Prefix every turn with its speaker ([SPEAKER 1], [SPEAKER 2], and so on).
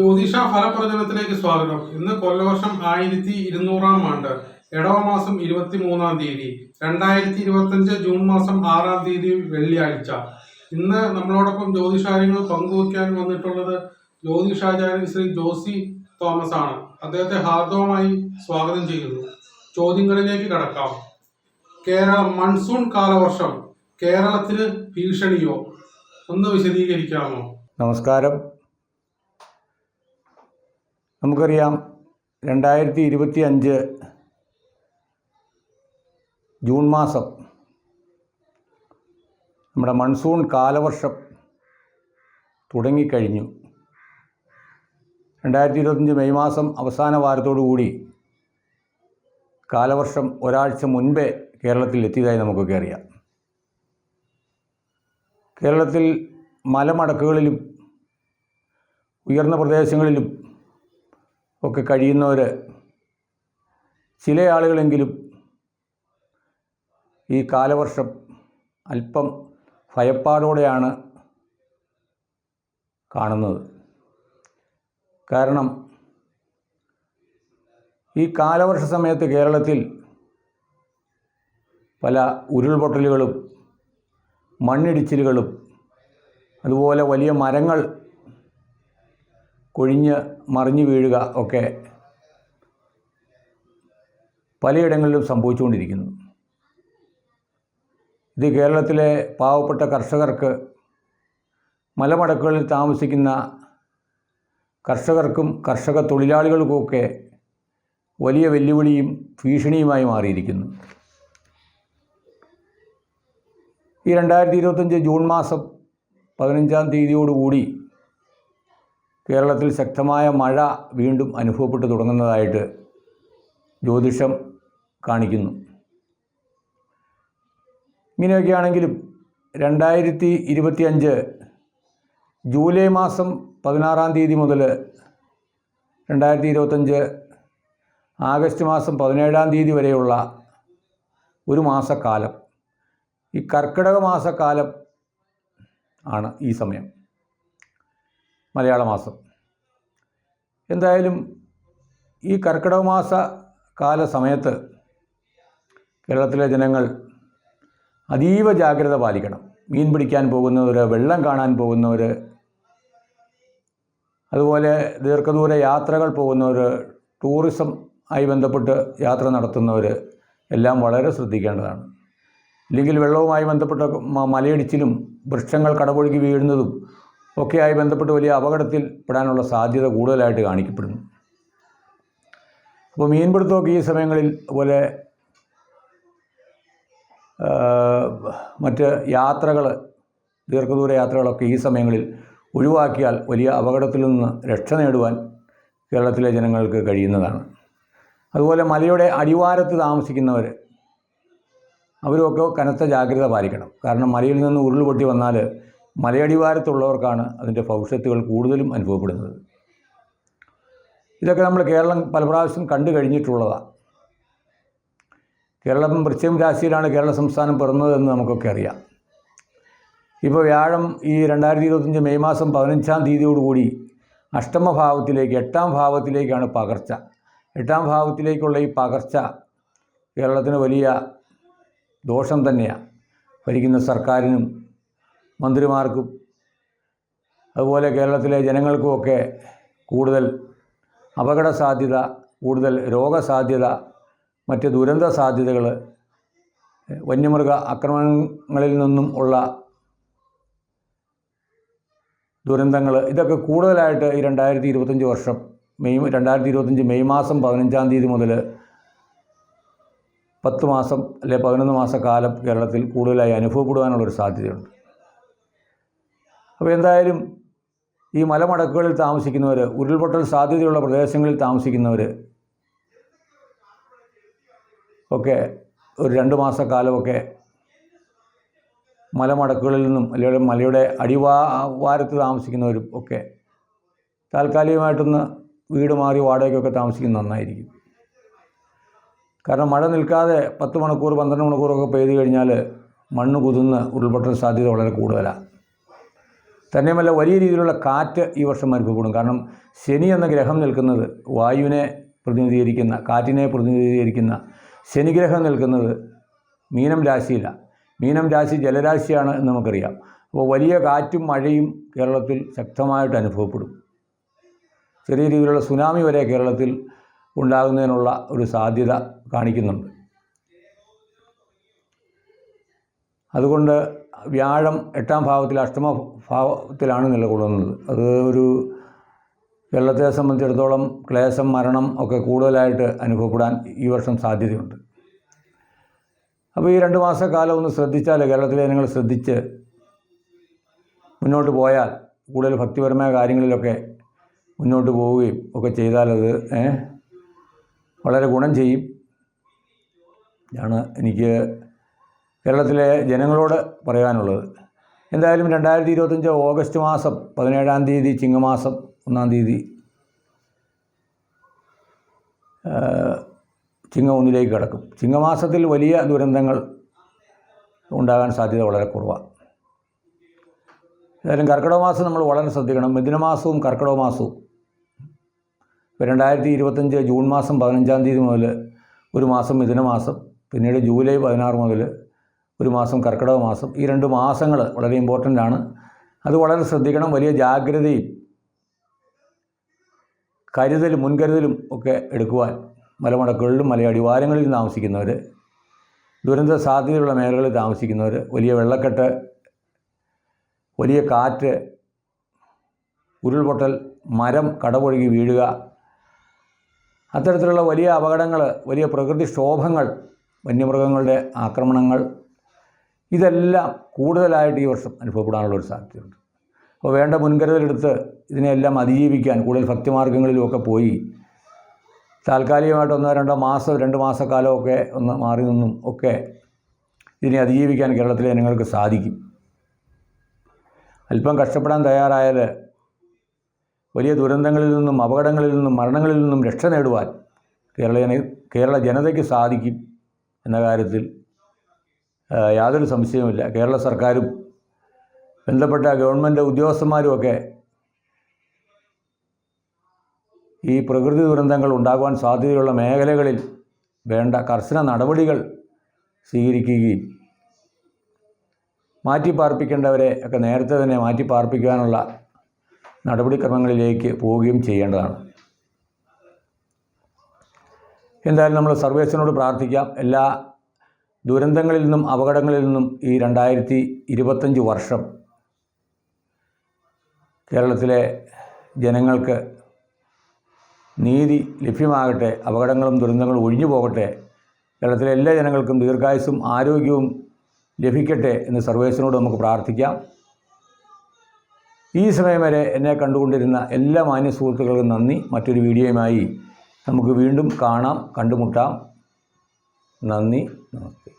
[SPEAKER 1] ജ്യോതിഷ ഫലപ്രചനത്തിലേക്ക് സ്വാഗതം. ഇന്ന് കൊല്ലവർഷം ആയിരത്തി ഇരുന്നൂറാം ആണ്ട് എടവ മാസം ഇരുപത്തി മൂന്നാം തീയതി രണ്ടായിരത്തി ഇരുപത്തഞ്ച് ജൂൺ മാസം ആറാം തീയതി വെള്ളിയാഴ്ച. ഇന്ന് നമ്മളോടൊപ്പം ജ്യോതിഷാര്യങ്ങൾ പങ്കുവയ്ക്കാൻ വന്നിട്ടുള്ളത് ജ്യോതിഷാചാര്യൻ ശ്രീ ജോസി തോമസ് ആണ്. അദ്ദേഹത്തെ ഹാർദവമായി സ്വാഗതം ചെയ്യുന്നു. ചോദ്യങ്ങളിലേക്ക് കടക്കാം. കേരളം മൺസൂൺ കാലവർഷം കേരളത്തിന് ഭീഷണിയോ? ഒന്ന് വിശദീകരിക്കാമോ?
[SPEAKER 2] നമസ്കാരം. നമുക്കറിയാം രണ്ടായിരത്തി ഇരുപത്തി അഞ്ച് ജൂൺ മാസം നമ്മുടെ മൺസൂൺ കാലവർഷം തുടങ്ങിക്കഴിഞ്ഞു. രണ്ടായിരത്തി ഇരുപത്തഞ്ച് മെയ് മാസം അവസാന കൂടി കാലവർഷം ഒരാഴ്ച മുൻപേ കേരളത്തിൽ എത്തിയതായി നമുക്കൊക്കെ അറിയാം. കേരളത്തിൽ മലമടക്കുകളിലും ഉയർന്ന പ്രദേശങ്ങളിലും ഒക്കെ കഴിയുന്നവർ ചില ആളുകളെങ്കിലും ഈ കാലവർഷം അല്പം ഭയപ്പാടോടെയാണ് കാണുന്നത്. കാരണം ഈ കാലവർഷ സമയത്ത് കേരളത്തിൽ പല ഉരുൾപൊട്ടലുകളും മണ്ണിടിച്ചിലുകളും അതുപോലെ വലിയ മരങ്ങൾ കൊഴിഞ്ഞ് മറിഞ്ഞു വീഴുക ഒക്കെ പലയിടങ്ങളിലും സംഭവിച്ചുകൊണ്ടിരിക്കുന്നു. ഇത് കേരളത്തിലെ പാവപ്പെട്ട കർഷകർക്ക് മലമടക്കുകളിൽ താമസിക്കുന്ന കർഷകർക്കും കർഷക തൊഴിലാളികൾക്കുമൊക്കെ വലിയ വെല്ലുവിളിയും ഭീഷണിയുമായി മാറിയിരിക്കുന്നു. ഈ രണ്ടായിരത്തി ഇരുപത്തഞ്ച് ജൂൺ മാസം പതിനഞ്ചാം തീയതിയോടുകൂടി കേരളത്തിൽ ശക്തമായ മഴ വീണ്ടും അനുഭവപ്പെട്ടു തുടങ്ങുന്നതായിട്ട് ജ്യോതിഷം കാണിക്കുന്നു. ഇങ്ങനെയൊക്കെയാണെങ്കിലും രണ്ടായിരത്തി ഇരുപത്തിയഞ്ച് ജൂലൈ മാസം പതിനാറാം തീയതി മുതൽ രണ്ടായിരത്തി ഇരുപത്തഞ്ച് ആഗസ്റ്റ് മാസം പതിനേഴാം തീയതി വരെയുള്ള ഒരു മാസക്കാലം. ഈ കർക്കിടക മാസക്കാലം ആണ് ഈ സമയം. മലയാള മാസം. എന്തായാലും ഈ കർക്കിടക മാസ കാല സമയത്ത് കേരളത്തിലെ ജനങ്ങൾ അതീവ ജാഗ്രത പാലിക്കണം. മീൻ പിടിക്കാൻ പോകുന്നവർ വെള്ളം കാണാൻ പോകുന്നവർ അതുപോലെ ദീർഘദൂര യാത്രകൾ പോകുന്നവർ ടൂറിസം ആയി ബന്ധപ്പെട്ട് യാത്ര നടത്തുന്നവർ എല്ലാം വളരെ ശ്രദ്ധിക്കേണ്ടതാണ്. ഇല്ലെങ്കിൽ വെള്ളവുമായി ബന്ധപ്പെട്ട മലയിടിച്ചിലും വൃക്ഷങ്ങൾ കടപൊഴുകി വീഴുന്നതും ഒക്കെയായി ബന്ധപ്പെട്ട് വലിയ അപകടത്തിൽ പെടാനുള്ള സാധ്യത കൂടുതലായിട്ട് കാണിക്കപ്പെടുന്നു. അപ്പോൾ മീൻപിടുത്തമൊക്കെ ഈ സമയങ്ങളിൽ പോലെ മറ്റ് യാത്രകൾ ദീർഘദൂര യാത്രകളൊക്കെ ഈ സമയങ്ങളിൽ ഒഴിവാക്കിയാൽ വലിയ അപകടത്തിൽ നിന്ന് രക്ഷ നേടുവാൻ കേരളത്തിലെ ജനങ്ങൾക്ക് കഴിയുന്നതാണ്. അതുപോലെ മലയുടെ അടിവാരത്ത് താമസിക്കുന്നവർ അവരുമൊക്കെ കനത്ത ജാഗ്രത പാലിക്കണം. കാരണം മലയിൽ നിന്ന് ഉരുൾപൊട്ടി വന്നാൽ മലയടിവാരത്തുള്ളവർക്കാണ് അതിന്റെ ഭവിഷ്യത്തുകൾ കൂടുതലും അനുഭവപ്പെടുന്നത്. ഇതൊക്കെ നമ്മൾ കേരളം പല പ്രാവശ്യം കണ്ടു കഴിഞ്ഞിട്ടുള്ളതാണ് കേരളം വൃശ്ചികം രാശിയിലാണ് കേരള സംസ്ഥാനം പിറന്നതെന്ന് നമുക്കൊക്കെ അറിയാം. ഇപ്പോൾ വ്യാഴം ഈ രണ്ടായിരത്തി ഇരുപത്തഞ്ച് മെയ് മാസം പതിനഞ്ചാം തീയതിയോടുകൂടി അഷ്ടമഭാവത്തിലേക്ക് എട്ടാം ഭാവത്തിലേക്കാണ് പകർച്ച. എട്ടാം ഭാവത്തിലേക്കുള്ള ഈ പകർച്ച കേരളത്തിന് വലിയ ദോഷം തന്നെയാണ് ഭരിക്കുന്ന സർക്കാരിനും മന്ത്രിമാർക്കും അതുപോലെ കേരളത്തിലെ ജനങ്ങൾക്കുമൊക്കെ കൂടുതൽ അപകട സാധ്യത കൂടുതൽ രോഗസാധ്യത മറ്റ് ദുരന്ത സാധ്യതകൾ വന്യമൃഗ ആക്രമണങ്ങളിൽ നിന്നും ഉള്ള ദുരന്തങ്ങൾ ഇതൊക്കെ കൂടുതലായിട്ട് ഈ രണ്ടായിരത്തി ഇരുപത്തഞ്ച് വർഷം മെയ് രണ്ടായിരത്തി ഇരുപത്തഞ്ച് മെയ് മാസം പതിനഞ്ചാം തീയതി മുതൽ പത്ത് മാസം അല്ലെ പതിനൊന്ന് മാസക്കാലം കാലം കേരളത്തിൽ കൂടുതലായി അനുഭവപ്പെടുവാനുള്ളൊരു സാധ്യതയുണ്ട്. അപ്പോൾ എന്തായാലും ഈ മലമടക്കുകളിൽ താമസിക്കുന്നവർ ഉരുൾപൊട്ടൽ സാധ്യതയുള്ള പ്രദേശങ്ങളിൽ താമസിക്കുന്നവർ ഒക്കെ ഒരു രണ്ട് മാസക്കാലമൊക്കെ മലമടക്കുകളിൽ നിന്നും അല്ലെങ്കിൽ മലയുടെ അടിവാ വാരത്ത് താമസിക്കുന്നവരും ഒക്കെ താൽക്കാലികമായിട്ടൊന്ന് വീട് മാറി വാടകയ്ക്കൊക്കെ താമസിക്കുന്നത് നന്നായിരിക്കും. കാരണം മഴ നിൽക്കാതെ പത്ത് മണിക്കൂർ പന്ത്രണ്ട് മണിക്കൂറൊക്കെ പെയ്തു കഴിഞ്ഞാൽ മണ്ണ് കുതിർന്ന് ഉരുൾപൊട്ടൽ സാധ്യത വളരെ കൂടുതലാണ്. തന്നെയുമല്ല വലിയ രീതിയിലുള്ള കാറ്റ് ഈ വർഷം അനുഭവപ്പെടും. കാരണം ശനി എന്ന ഗ്രഹം നിൽക്കുന്നത് വായുവിനെ പ്രതിനിധീകരിക്കുന്ന കാറ്റിനെ പ്രതിനിധീകരിക്കുന്ന ശനിഗ്രഹം നിൽക്കുന്നത് മീനം രാശിയിലാണ് മീനം രാശി ജലരാശിയാണ് എന്ന് നമുക്കറിയാം. അപ്പോൾ വലിയ കാറ്റും മഴയും കേരളത്തിൽ ശക്തമായിട്ട് അനുഭവപ്പെടും. ചെറിയ രീതിയിലുള്ള സുനാമി വരെ കേരളത്തിൽ ഉണ്ടാകുന്നതിനുള്ള ഒരു സാധ്യത കാണിക്കുന്നുണ്ട്. അതുകൊണ്ട് വ്യാഴം എട്ടാം ഭാവത്തിൽ അഷ്ടമ ഭാവത്തിലാണ് നിലകൊള്ളുന്നത്. അത് ഒരു കേരളത്തെ സംബന്ധിച്ചിടത്തോളം ക്ലേശം മരണം ഒക്കെ കൂടുതലായിട്ട് അനുഭവപ്പെടാൻ ഈ വർഷം സാധ്യതയുണ്ട്. അപ്പോൾ ഈ രണ്ട് മാസക്കാലം ഒന്ന് ശ്രദ്ധിച്ചാൽ കേരളത്തിലെ ജനങ്ങൾ ശ്രദ്ധിച്ച് മുന്നോട്ട് പോയാൽ കൂടുതൽ ഭക്തിപരമായ കാര്യങ്ങളിലൊക്കെ മുന്നോട്ട് പോവുകയും ഒക്കെ ചെയ്താലത് വളരെ ഗുണം ചെയ്യും. ഇതാണ് എനിക്ക് കേരളത്തിലെ ജനങ്ങളോട് പറയാനുള്ളത് എന്തായാലും രണ്ടായിരത്തി ഇരുപത്തഞ്ച് ഓഗസ്റ്റ് മാസം പതിനേഴാം തീയതി ചിങ്ങമാസം ഒന്നാം തീയതി ചിങ്ങ ഒന്നിലേക്ക് കിടക്കും. ചിങ്ങമാസത്തിൽ വലിയ ദുരന്തങ്ങൾ ഉണ്ടാകാൻ സാധ്യത വളരെ കുറവാണ് ഏതായാലും കർക്കിടക മാസം നമ്മൾ വളരെ ശ്രദ്ധിക്കണം. മിഥുനമാസവും കർക്കിടക മാസവും രണ്ടായിരത്തി ഇരുപത്തഞ്ച് ജൂൺ മാസം പതിനഞ്ചാം തീയതി മുതൽ ഒരു മാസം മിഥുനമാസം പിന്നീട് ജൂലൈ പതിനാറ് മുതൽ ഒരു മാസം കർക്കിടക മാസം ഈ രണ്ട് മാസങ്ങൾ വളരെ ഇമ്പോർട്ടന്റ് ആണ്. അത് വളരെ ശ്രദ്ധിക്കണം വലിയ ജാഗ്രതയും കരുതലും മുൻകരുതലും ഒക്കെ എടുക്കുവാൻ മലമടക്കുകളിലും മലയടിവാരങ്ങളിൽ താമസിക്കുന്നവർ ദുരന്ത സാധ്യതയുള്ള മേഖലകളിൽ താമസിക്കുന്നവർ വലിയ വെള്ളക്കെട്ട് വലിയ കാറ്റ് ഉരുൾപൊട്ടൽ മരം കടപൊഴുകി വീഴുക അത്തരത്തിലുള്ള വലിയ അപകടങ്ങൾ വലിയ പ്രകൃതിക്ഷോഭങ്ങൾ വന്യമൃഗങ്ങളുടെ ആക്രമണങ്ങൾ ഇതെല്ലാം കൂടുതലായിട്ട് ഈ വർഷം അനുഭവപ്പെടാനുള്ള ഒരു സാധ്യതയുണ്ട്. അപ്പോൾ വേണ്ട മുൻകരുതലെടുത്ത് ഇതിനെല്ലാം അതിജീവിക്കാൻ കൂടുതൽ ഭക്തിമാർഗങ്ങളിലുമൊക്കെ പോയി താൽക്കാലികമായിട്ട് ഒന്നോ രണ്ടോ മാസം രണ്ട് മാസക്കാലമൊക്കെ ഒന്ന് മാറി നിന്നും ഒക്കെ ഇതിനെ അതിജീവിക്കാൻ കേരളത്തിലെ ജനങ്ങൾക്ക് സാധിക്കും. അല്പം കഷ്ടപ്പെടാൻ തയ്യാറായാൽ വലിയ ദുരന്തങ്ങളിൽ നിന്നും അപകടങ്ങളിൽ നിന്നും മരണങ്ങളിൽ നിന്നും രക്ഷ നേടുവാൻ കേരള കേരള ജനതയ്ക്ക് സാധിക്കും എന്ന കാര്യത്തിൽ യാതൊരു സംശയവുമില്ല. കേരള സർക്കാരും ബന്ധപ്പെട്ട ഗവൺമെന്റ് ഉദ്യോഗസ്ഥന്മാരുമൊക്കെ ഈ പ്രകൃതി ദുരന്തങ്ങൾ ഉണ്ടാകുവാൻ സാധ്യതയുള്ള മേഖലകളിൽ വേണ്ട കർശന നടപടികൾ സ്വീകരിക്കുകയും മാറ്റിപ്പാർപ്പിക്കേണ്ടവരെ ഒക്കെ നേരത്തെ തന്നെ മാറ്റിപ്പാർപ്പിക്കാനുള്ള നടപടിക്രമങ്ങളിലേക്ക് പോവുകയും ചെയ്യേണ്ടതാണ്. എന്തായാലും നമ്മൾ സർവേസിനോട് പ്രാർത്ഥിക്കാം. എല്ലാ ദുരന്തങ്ങളിൽ നിന്നും അപകടങ്ങളിൽ നിന്നും ഈ രണ്ടായിരത്തി ഇരുപത്തഞ്ച് വർഷം കേരളത്തിലെ ജനങ്ങൾക്ക് നീതി ലഭ്യമാകട്ടെ അപകടങ്ങളും ദുരന്തങ്ങളും ഒഴിഞ്ഞു പോകട്ടെ കേരളത്തിലെ എല്ലാ ജനങ്ങൾക്കും ദീർഘായുസും ആരോഗ്യവും ലഭിക്കട്ടെ എന്ന് സർവേശ്വരനോട് നമുക്ക് പ്രാർത്ഥിക്കാം. ഈ സമയം വരെ എന്നെ കണ്ടുകൊണ്ടിരുന്ന എല്ലാ മാന്യ സുഹൃത്തുക്കൾക്കും നന്ദി. മറ്റൊരു വീഡിയോയുമായി നമുക്ക് വീണ്ടും കാണാം കണ്ടുമുട്ടാം. നന്ദി നമസ്തേ.